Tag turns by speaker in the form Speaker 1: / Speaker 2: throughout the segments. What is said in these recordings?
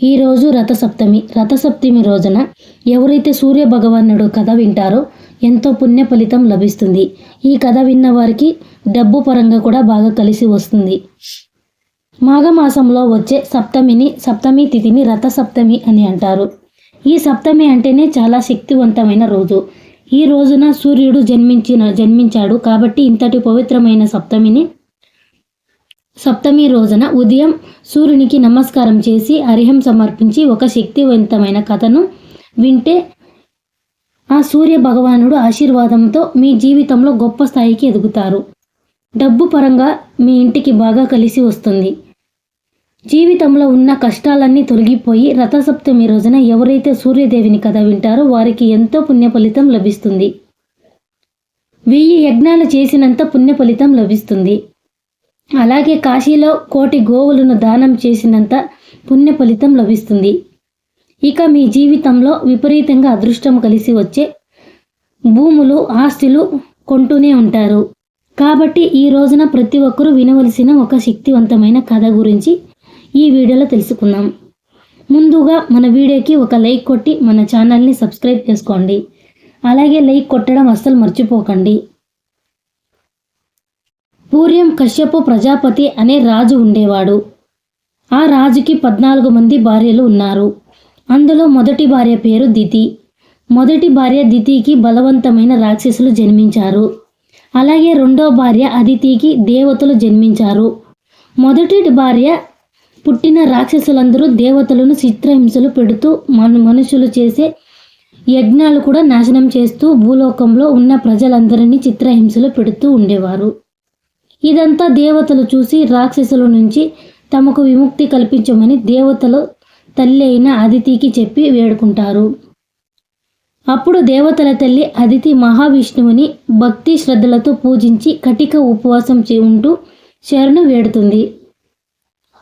Speaker 1: ఈరోజు రథసప్తమి. రథసప్తమి రోజున ఎవరైతే సూర్య భగవానుడు కథ వింటారో ఎంతో పుణ్య ఫలితం లభిస్తుంది. ఈ కథ విన్న వారికి డబ్బు పరంగా కూడా బాగా కలిసి వస్తుంది. మాఘమాసంలో వచ్చే సప్తమిని సప్తమి తిథిని రథసప్తమి అని అంటారు. ఈ సప్తమి అంటేనే చాలా శక్తివంతమైన రోజు. ఈ రోజున సూర్యుడు జన్మించిన జన్మించాడు కాబట్టి ఇంతటి పవిత్రమైన సప్తమిని సప్తమి రోజున ఉదయం సూర్యునికి నమస్కారం చేసి అరిహం సమర్పించి ఒక శక్తివంతమైన కథను వింటే ఆ సూర్య భగవానుడు ఆశీర్వాదంతో మీ జీవితంలో గొప్ప స్థాయికి ఎదుగుతారు. డబ్బు పరంగా మీ ఇంటికి బాగా కలిసి వస్తుంది. జీవితంలో ఉన్న కష్టాలన్నీ తొలగిపోయి రథసప్తమి రోజున ఎవరైతే సూర్యదేవిని కథ వింటారో వారికి ఎంతో పుణ్య ఫలితం లభిస్తుంది. వెయ్యి యజ్ఞాలు చేసినంత పుణ్య ఫలితం లభిస్తుంది. అలాగే కాశీలో కోటి గోవులను దానం చేసినంత పుణ్య ఫలితం లభిస్తుంది. ఇక మీ జీవితంలో విపరీతంగా అదృష్టం కలిసి వచ్చే భూములు ఆస్తులు కొంటూనే ఉంటారు. కాబట్టి ఈ రోజున ప్రతి ఒక్కరూ వినవలసిన ఒక శక్తివంతమైన కథ గురించి ఈ వీడియోలో తెలుసుకుందాం. ముందుగా మన వీడియోకి ఒక లైక్ కొట్టి మన ఛానల్ని సబ్స్క్రైబ్ చేసుకోండి. అలాగే లైక్ కొట్టడం అస్సలు మర్చిపోకండి. పూర్యం కశ్యపు ప్రజాపతి అనే రాజు ఉండేవాడు. ఆ రాజుకి పద్నాలుగు మంది భార్యలు ఉన్నారు. అందులో మొదటి భార్య పేరు దితి. మొదటి భార్య దితికి బలవంతమైన రాక్షసులు జన్మించారు. అలాగే రెండో భార్య అదితికి దేవతలు జన్మించారు. మొదటి భార్య పుట్టిన రాక్షసులందరూ దేవతలను చిత్రహింసలు పెడుతూ మన మనుషులు చేసే యజ్ఞాలు కూడా నాశనం చేస్తూ భూలోకంలో ఉన్న ప్రజలందరినీ చిత్రహింసలు పెడుతూ ఉండేవారు. ఇదంతా దేవతలు చూసి రాక్షసుల నుంచి తమకు విముక్తి కల్పించమని దేవతలు తల్లి అయిన అదితికి చెప్పి వేడుకుంటారు. అప్పుడు దేవతల తల్లి అదితి మహావిష్ణువుని భక్తి శ్రద్ధలతో పూజించి కటిక ఉపవాసం చే ఉంటూ శరణు వేడుతుంది.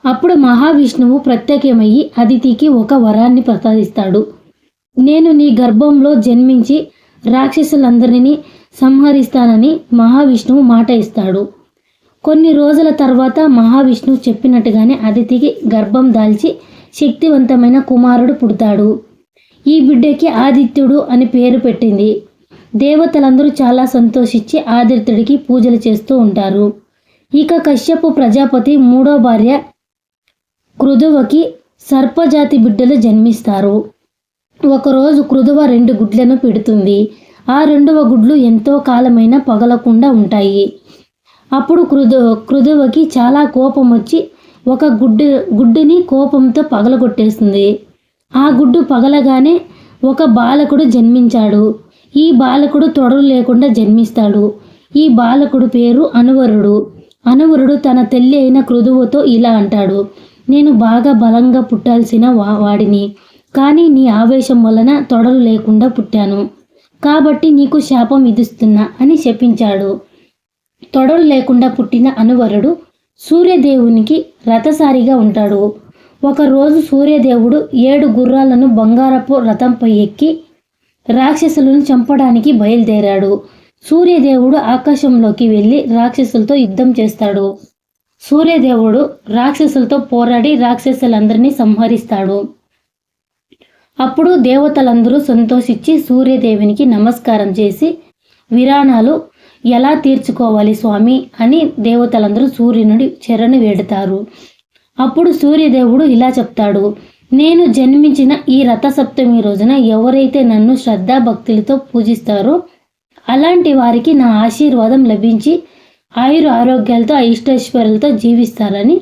Speaker 1: అప్పుడు మహావిష్ణువు ప్రత్యేకమయ్యి అదితికి ఒక వరాన్ని ప్రసాదిస్తాడు. నేను నీ గర్భంలో జన్మించి రాక్షసులందరినీ సంహరిస్తానని మహావిష్ణువు మాట ఇస్తాడు. కొన్ని రోజుల తర్వాత మహావిష్ణువు చెప్పినట్టుగానే అదితికి గర్భం దాల్చి శక్తివంతమైన కుమారుడు పుడతాడు. ఈ బిడ్డకి ఆదిత్యుడు అని పేరు పెట్టింది. దేవతలందరూ చాలా సంతోషించి ఆదిత్యుడికి పూజలు చేస్తూ ఉంటారు. ఇక కశ్యపు ప్రజాపతి మూడో భార్య కృదువకి సర్పజాతి బిడ్డలు జన్మిస్తారు. ఒకరోజు కృదువ రెండు గుడ్లను పెడుతుంది. ఆ రెండవ గుడ్లు ఎంతో కాలమైన పగలకుండా ఉంటాయి. అప్పుడు కృదు కృదువకి చాలా కోపం వచ్చి ఒక గుడ్డు గుడ్డుని కోపంతో పగలగొట్టేస్తుంది ఆ గుడ్డు పగలగానే ఒక బాలకుడు జన్మించాడు. ఈ బాలకుడు తొడలు లేకుండా జన్మిస్తాడు. ఈ బాలకుడు పేరు అనువరుడు. అనువరుడు తన తల్లి అయిన కృదువుతో ఇలా అంటాడు. నేను బాగా బలంగా పుట్టాల్సిన వా వాడిని. కానీ నీ ఆవేశం వలన తొడలు లేకుండా పుట్టాను. కాబట్టి నీకు శాపం విధిస్తున్నా అని శపించాడు తొడలు లేకుండా పుట్టిన అనువరుడు సూర్యదేవునికి రథసారిగా ఉంటాడు. ఒకరోజు సూర్యదేవుడు ఏడు గుర్రాలను బంగారపు రథంపై ఎక్కి రాక్షసులను చంపడానికి బయలుదేరాడు. సూర్యదేవుడు ఆకాశంలోకి వెళ్ళి రాక్షసులతో యుద్ధం చేస్తాడు. సూర్యదేవుడు రాక్షసులతో పోరాడి రాక్షసులందరినీ సంహరిస్తాడు. అప్పుడు దేవతలందరూ సంతోషించి సూర్యదేవునికి నమస్కారం చేసి విరాణాలు ఎలా తీర్చుకోవాలి స్వామి అని దేవతలందరూ సూర్యునుడి చెరను వేడతారు. అప్పుడు సూర్యదేవుడు ఇలా చెప్తాడు నేను జన్మించిన ఈ రథసప్తమి రోజున ఎవరైతే నన్ను శ్రద్ధాభక్తులతో పూజిస్తారో అలాంటి వారికి నా ఆశీర్వాదం లభించి ఆయుర ఆరోగ్యాలతో ఇష్టైశ్వర్యాలతో జీవిస్తారని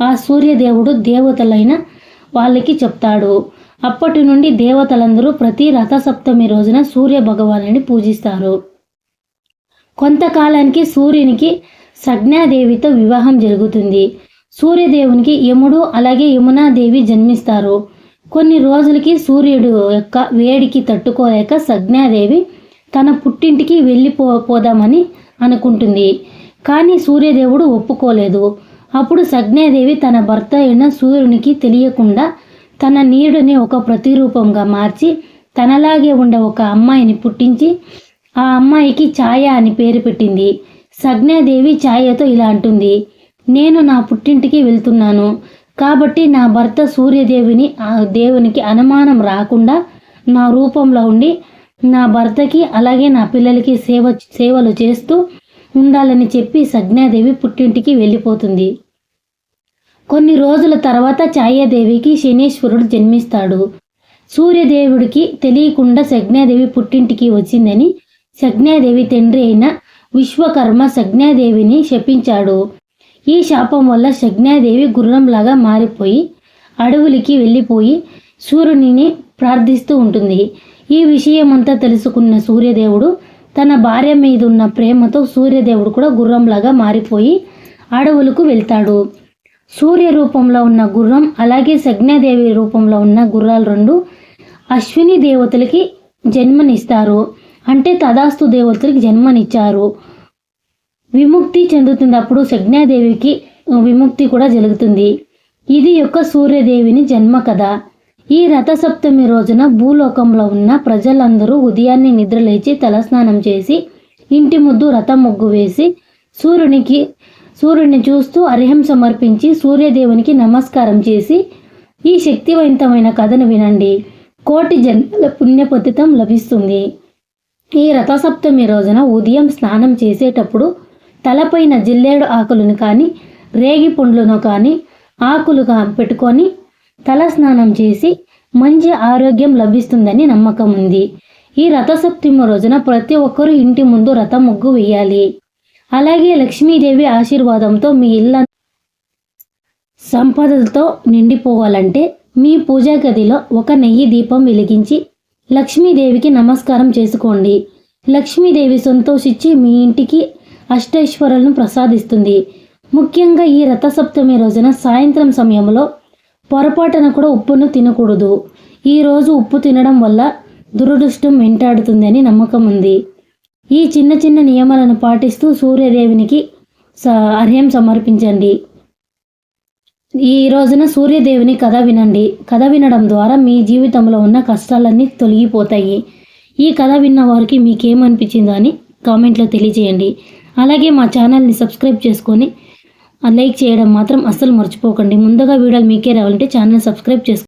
Speaker 1: ఆ సూర్యదేవుడు దేవతలైన వాళ్ళకి చెప్తాడు. అప్పటి నుండి దేవతలందరూ ప్రతి రథసప్తమి రోజున సూర్య భగవానుని పూజిస్తారు. కొంతకాలానికి సూర్యునికి సజ్ఞాదేవితో వివాహం జరుగుతుంది. సూర్యదేవునికి యముడు అలాగే యమునాదేవి జన్మిస్తారు. కొన్ని రోజులకి సూర్యుడు యొక్క వేడికి తట్టుకోలేక సజ్ఞాదేవి తన పుట్టింటికి వెళ్ళిపో పోదామని అనుకుంటుంది. కానీ సూర్యదేవుడు ఒప్పుకోలేదు. అప్పుడు సజ్ఞాదేవి తన భర్త అయిన సూర్యునికి తెలియకుండా తన నీడని ఒక ప్రతిరూపంగా మార్చి తనలాగే ఉండే ఒక అమ్మాయిని పుట్టించి ఆ అమ్మాయికి ఛాయ అని పేరు పెట్టింది. సజ్ఞాదేవి ఛాయతో ఇలా అంటుంది. నేను నా పుట్టింటికి వెళ్తున్నాను. కాబట్టి నా భర్త సూర్యదేవిని ఆ దేవునికి అనుమానం రాకుండా నా రూపంలో ఉండి నా భర్తకి అలాగే నా పిల్లలకి సేవ సేవలు చేస్తూ ఉండాలని చెప్పి సజ్ఞాదేవి పుట్టింటికి వెళ్ళిపోతుంది. కొన్ని రోజుల తర్వాత ఛాయాదేవికి శనీశ్వరుడు జన్మిస్తాడు. సూర్యదేవుడికి తెలియకుండా సజ్ఞాదేవి పుట్టింటికి వచ్చిందని సజ్ఞాదేవి తండ్రి అయిన విశ్వకర్మ సజ్ఞాదేవిని శపించాడు. ఈ శాపం వల్ల సజ్ఞాదేవి గుర్రంలాగా మారిపోయి అడవులకి వెళ్ళిపోయి సూర్యునిని ప్రార్థిస్తూ ఉంటుంది. ఈ విషయమంతా తెలుసుకున్న సూర్యదేవుడు తన భార్య మీద ఉన్న ప్రేమతో సూర్యదేవుడు కూడా గుర్రంలాగా మారిపోయి అడవులకు వెళ్తాడు. సూర్య రూపంలో ఉన్న గుర్రం అలాగే సజ్ఞాదేవి రూపంలో ఉన్న గుర్రాలు రెండు అశ్విని దేవతలకి జన్మనిస్తారు. అంటే తదాస్తు దేవతలకి జన్మనిచ్చారు. విముక్తి చెందుతున్నప్పుడు సజ్ఞాదేవికి విముక్తి కూడా జరుగుతుంది. ఇది యొక్క సూర్యదేవిని జన్మ కథ. ఈ రథసప్తమి రోజున భూలోకంలో ఉన్న ప్రజలందరూ ఉదయాన్నే నిద్రలేచి తలస్నానం చేసి ఇంటి ముద్దు రథం ముగ్గు వేసి సూర్యునికి సూర్యుని చూస్తూ అర్హం సమర్పించి సూర్యదేవునికి నమస్కారం చేసి ఈ శక్తివంతమైన కథను వినండి. కోటి జన్మల పుణ్యపతితం లభిస్తుంది. ఈ రథసప్తమి రోజున ఉదయం స్నానం చేసేటప్పుడు తలపైన జిల్లేడు ఆకులను కానీ రేగి పండ్లను కానీ ఆకులుగా పెట్టుకొని తల స్నానం చేసి మంచి ఆరోగ్యం లభిస్తుందని నమ్మకం ఉంది. ఈ రథసప్తమి రోజున ప్రతి ఒక్కరూ ఇంటి ముందు రథం ముగ్గు వేయాలి. అలాగే లక్ష్మీదేవి ఆశీర్వాదంతో మీ ఇళ్ళ సంపదలతో నిండిపోవాలంటే మీ పూజా గదిలో ఒక నెయ్యి దీపం వెలిగించి లక్ష్మీదేవికి నమస్కారం చేసుకోండి. లక్ష్మీదేవి సంతోషించి మీ ఇంటికి అష్టైశ్వరులను ప్రసాదిస్తుంది. ముఖ్యంగా ఈ రథసప్తమి రోజున సాయంత్రం సమయంలో పొరపాటున కూడా ఉప్పును తినకూడదు. ఈరోజు ఉప్పు తినడం వల్ల దురదృష్టం వెంటాడుతుందని నమ్మకం ఉంది. ఈ చిన్న చిన్న నియమాలను పాటిస్తూ సూర్యదేవునికి స అర్హ్యం సమర్పించండి. ఈ రోజున సూర్యదేవుని కథ వినండి. కథ వినడం ద్వారా మీ జీవితంలో ఉన్న కష్టాలన్నీ తొలగిపోతాయి. ఈ కథ విన్న వారికి మీకేమనిపించిందో అని కామెంట్లో తెలియజేయండి. అలాగే మా ఛానల్ని సబ్స్క్రైబ్ చేసుకొని లైక్ చేయడం మాత్రం అస్సలు మర్చిపోకండి. ముందుగా వీడియోలు మీకే రావాలంటే ఛానల్ సబ్స్క్రైబ్ చేసుకోండి